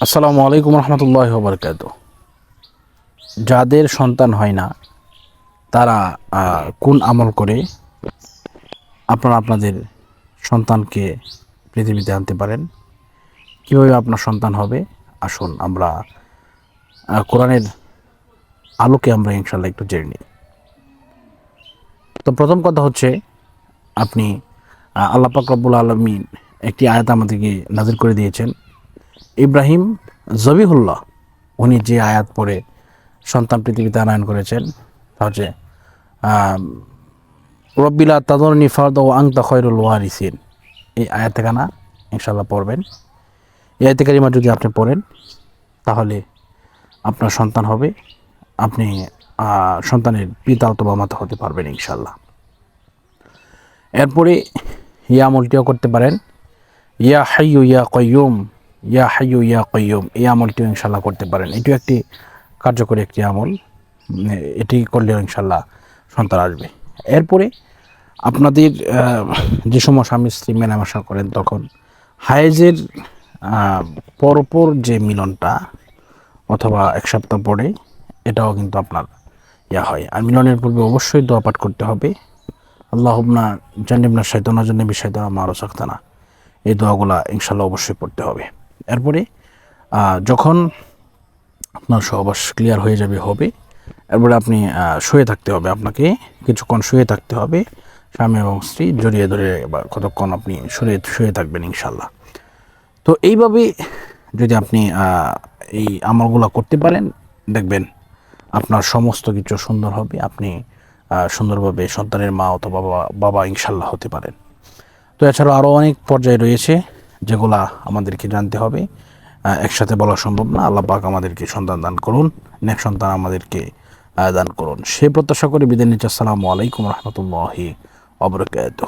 আসসালামু আলাইকুম রহমতুল্লাহ বরকাত যাদের সন্তান হয় না তারা কোন আমল করে? আপনারা আপনাদের সন্তানকে পৃথিবীতে আনতে পারেন। কীভাবে আপনার সন্তান হবে? আসুন আমরা কোরআনের আলোকে আমরা ইনশাল্লাহ একটু জেনে নিই। তো প্রথম কথা হচ্ছে আপনি আহ, আল্লাহ পাক রব্বুল আলমিন একটি আয়াত আমাদেরকে নাজির করে দিয়েছেন। ইব্রাহিম জবিহুল্লাহ, উনি যে আয়াত পড়ে সন্তান পৃথিবীতে আনয়ন করেছেন, তা হচ্ছে রব্বিলা তাদরনি ফারদ ও আংতা খয়রুল ওয়ারিসিন। এই আয়াতে কানা ইনশাল্লাহ পড়বেন। এই আয়াতে কারিমা যদি আপনি পড়েন, তাহলে আপনার সন্তান হবে, আপনি সন্তানের পিতা অথবা মাতা হতে পারবেন ইনশাল্লাহ এরপরে ইয়া আমলটিও করতে পারেন। ইয়া হাইয়ু, ইয়া কয়ুম ইয়া হাইয়ু ইয়া কয়ুম এই আমলটিও ইনশাল্লাহ করতে পারেন। এটিও একটি কার্যকরী একটি আমল। এটি করলেও ইনশাল্লাহ সন্তান আসবে। এরপরে আপনাদের যে সময় স্বামী স্ত্রী মেলামেশা করেন তখন হায়েজের পরপর যে মিলনটা অথবা এক সপ্তাহ পরে, এটাও কিন্তু আপনার ইয়া হয়। আর মিলনের পূর্বে অবশ্যই দোয়া পাঠ করতে হবে। আল্লাহবনা জানিবনা শৈতনা জানিবি শৈতনা মারো সাক্তানা এই দোয়াগুলা ইনশাল্লাহ অবশ্যই পড়তে হবে। এরপরে যখন আপনার সহবাস ক্লিয়ার হয়ে যাবে, হবে, এরপরে আপনি শুয়ে থাকতে হবে আপনাকে, কিছুক্ষণ শুয়ে থাকতে হবে, স্বামী এবং স্ত্রী জড়িয়ে ধরে বা কতক্ষণ আপনি শুয়ে শুয়ে থাকবেন ইনশাল্লাহ তো এইভাবে যদি আপনি এই আমলগুলো করতে পারেন, দেখবেন আপনার সমস্ত কিছু সুন্দর হবে, আপনি সুন্দরভাবে সন্তানের মা অথবা বাবা বাবা ইনশাল্লাহ হতে পারেন। তো এছাড়াও আরও অনেক পর্যায় রয়েছে। যেগুলা আমাদেরকে জানতে হবে একসাথে বলা সম্ভব না। আল্লাহ পাক আমাদেরকে সন্তান দান করুন, নেক সন্তান আমাদেরকে দান করুন। সে প্রত্যাশা করে বিদায় নিচ্ছে। আসসালামু আলাইকুম রহমতুল্লাহি অবরকাত